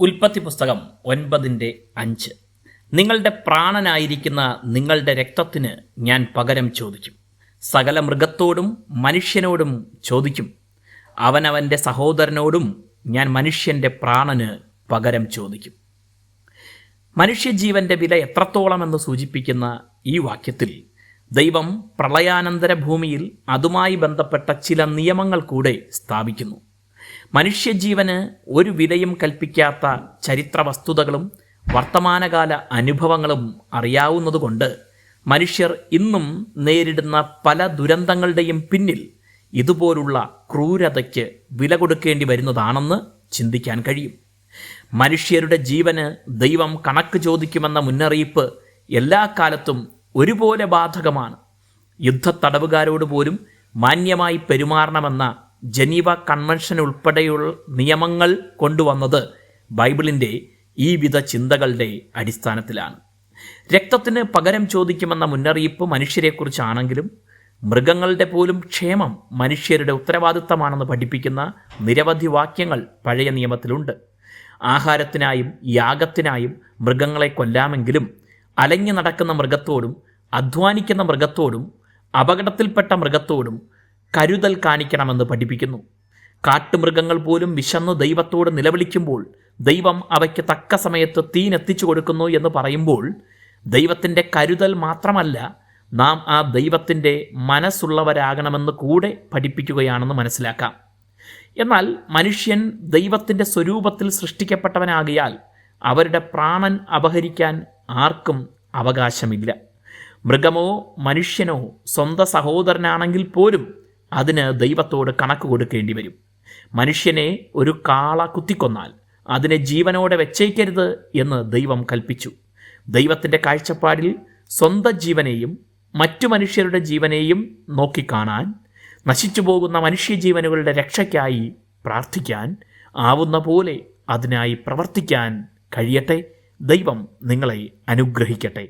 ഉൽപ്പത്തി പുസ്തകം ഒൻപതിന്റെ അഞ്ച്. നിങ്ങളുടെ പ്രാണനായിരിക്കുന്ന നിങ്ങളുടെ രക്തത്തിന് ഞാൻ പകരം ചോദിക്കും. സകല മൃഗത്തോടും മനുഷ്യനോടും ചോദിക്കും. അവനവന്റെ സഹോദരനോടും ഞാൻ മനുഷ്യന്റെ പ്രാണന് പകരം ചോദിക്കും. മനുഷ്യജീവന്റെ വില എത്രത്തോളമെന്ന് സൂചിപ്പിക്കുന്ന ഈ വാക്യത്തിൽ ദൈവം പ്രളയാനന്തര ഭൂമിയിൽ അതുമായി ബന്ധപ്പെട്ട ചില നിയമങ്ങൾ കൂടെ സ്ഥാപിക്കുന്നു. മനുഷ്യജീവന് ഒരു വിലയും കൽപ്പിക്കാത്ത ചരിത്ര വസ്തുതകളും വർത്തമാനകാല അനുഭവങ്ങളും അറിയാവുന്നതുകൊണ്ട് മനുഷ്യർ ഇന്നും നേരിടുന്ന പല ദുരന്തങ്ങളുടെയും പിന്നിൽ ഇതുപോലുള്ള ക്രൂരതയ്ക്ക് വില കൊടുക്കേണ്ടി വരുന്നതാണെന്ന് ചിന്തിക്കാൻ കഴിയും. മനുഷ്യരുടെ ജീവന് ദൈവം കണക്ക് ചോദിക്കുമെന്ന മുന്നറിയിപ്പ് എല്ലാ കാലത്തും ഒരുപോലെ ബാധകമാണ്. യുദ്ധത്തടവുകാരോട് പോലും മാന്യമായി പെരുമാറണമെന്ന ജനീവ കൺവെൻഷൻ ഉൾപ്പെടെയുള്ള നിയമങ്ങൾ കൊണ്ടുവന്നത് ബൈബിളിന്റെ ഈ വിധ ചിന്തകളുടെ അടിസ്ഥാനത്തിലാണ്. രക്തത്തിന് പകരം ചോദിക്കുമെന്ന മുന്നറിയിപ്പ് മനുഷ്യരെക്കുറിച്ചാണെങ്കിലും മൃഗങ്ങളുടെ പോലും ക്ഷേമം മനുഷ്യരുടെ ഉത്തരവാദിത്തമാണെന്ന് പഠിപ്പിക്കുന്ന നിരവധി വാക്യങ്ങൾ പഴയ നിയമത്തിലുണ്ട്. ആഹാരത്തിനായും യാഗത്തിനായും മൃഗങ്ങളെ കൊല്ലാമെങ്കിലും അലഞ്ഞു നടക്കുന്ന മൃഗത്തോടും അധ്വാനിക്കുന്ന മൃഗത്തോടും അപകടത്തിൽപ്പെട്ട മൃഗത്തോടും കരുതൽ കാണിക്കണമെന്ന് പഠിപ്പിക്കുന്നു. കാട്ടുമൃഗങ്ങൾ പോലും വിശന്നു ദൈവത്തോട് നിലവിളിക്കുമ്പോൾ ദൈവം അവയ്ക്ക് തക്ക സമയത്ത് തീനെത്തിച്ചു കൊടുക്കുന്നു എന്ന് പറയുമ്പോൾ ദൈവത്തിന്റെ കരുതൽ മാത്രമല്ല നാം ആ ദൈവത്തിന്റെ മനസ്സുള്ളവരാകണമെന്ന് കൂടെ പഠിപ്പിക്കുകയാണെന്ന് മനസ്സിലാക്കാം. എന്നാൽ മനുഷ്യൻ ദൈവത്തിന്റെ സ്വരൂപത്തിൽ സൃഷ്ടിക്കപ്പെട്ടവനാകിയാൽ അവരുടെ പ്രാണൻ അപഹരിക്കാൻ ആർക്കും അവകാശമില്ല. മൃഗമോ മനുഷ്യനോ സ്വന്തം സഹോദരനാണെങ്കിൽ പോലും അതിന് ദൈവത്തോട് കണക്ക് കൊടുക്കേണ്ടി വരും. മനുഷ്യനെ ഒരു കാള കുത്തിക്കൊന്നാൽ അതിനെ ജീവനോടെ വെച്ചേക്കരുത് എന്ന് ദൈവം കൽപ്പിച്ചു. ദൈവത്തിന്റെ കാഴ്ചപ്പാടിൽ സ്വന്തം ജീവനെയും മറ്റു മനുഷ്യരുടെ ജീവനെയും നോക്കിക്കാണാൻ നശിച്ചു പോകുന്ന മനുഷ്യജീവനുകളുടെ രക്ഷയ്ക്കായി പ്രാർത്ഥിക്കാൻ ആവുന്ന പോലെ അതിനായി പ്രവർത്തിക്കാൻ കഴിയട്ടെ. ദൈവം നിങ്ങളെ അനുഗ്രഹിക്കട്ടെ.